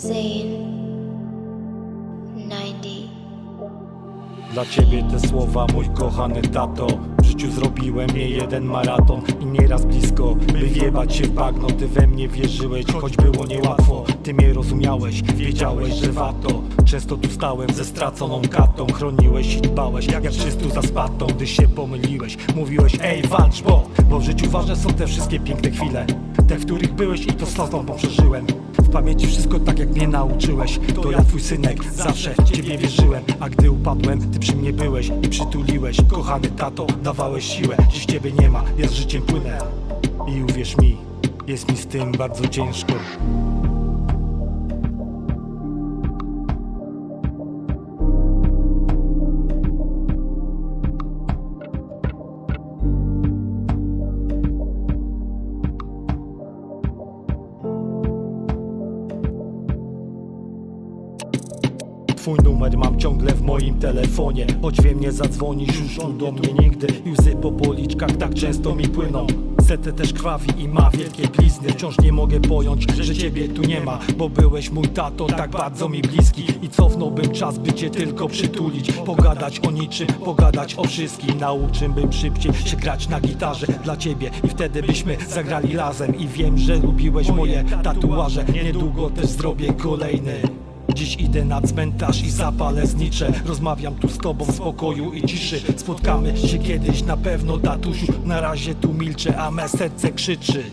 sehen. Dla ciebie te słowa, mój kochany tato. W życiu zrobiłem nie jeden maraton I nieraz blisko, by wjebać się w bagno. Ty we mnie wierzyłeś, choć było niełatwo. Ty mnie rozumiałeś, wiedziałeś, że warto. Często tu stałem ze straconą kartą Chroniłeś i dbałeś, jak czystu za spatą. Gdy się pomyliłeś, mówiłeś Ej, walcz, bo Bo w życiu ważne są te wszystkie piękne chwile. Te, w których byłeś i to z przeżyłem pamięci wszystko tak jak mnie nauczyłeś. To ja twój synek, zawsze w ciebie wierzyłem. A gdy upadłem, ty przy mnie byłeś i przytuliłeś. Kochany tato, dawałeś siłę. Dziś ciebie nie ma, ja z życiem płynę. I uwierz mi, jest mi z tym bardzo ciężko Twój numer mam ciągle w moim telefonie. Choć wiem nie zadzwonisz już tu do mnie nigdy. I łzy po policzkach tak często mi płyną. Setę też krwawi i ma wielkie blizny. Wciąż nie mogę pojąć, że ciebie tu nie ma. Bo byłeś mój tato tak bardzo mi bliski. I cofnąłbym czas, by cię tylko przytulić. Pogadać o niczym, pogadać o wszystkim. Nauczyłbym szybciej się grać na gitarze Dla ciebie. I wtedy byśmy zagrali razem. I wiem, że lubiłeś moje tatuaże. Niedługo też zrobię kolejny Dziś idę na cmentarz i zapalę znicze. Rozmawiam tu z tobą w spokoju i ciszy. Spotkamy się kiedyś na pewno tatusiu. Na razie tu milczę, a me serce krzyczy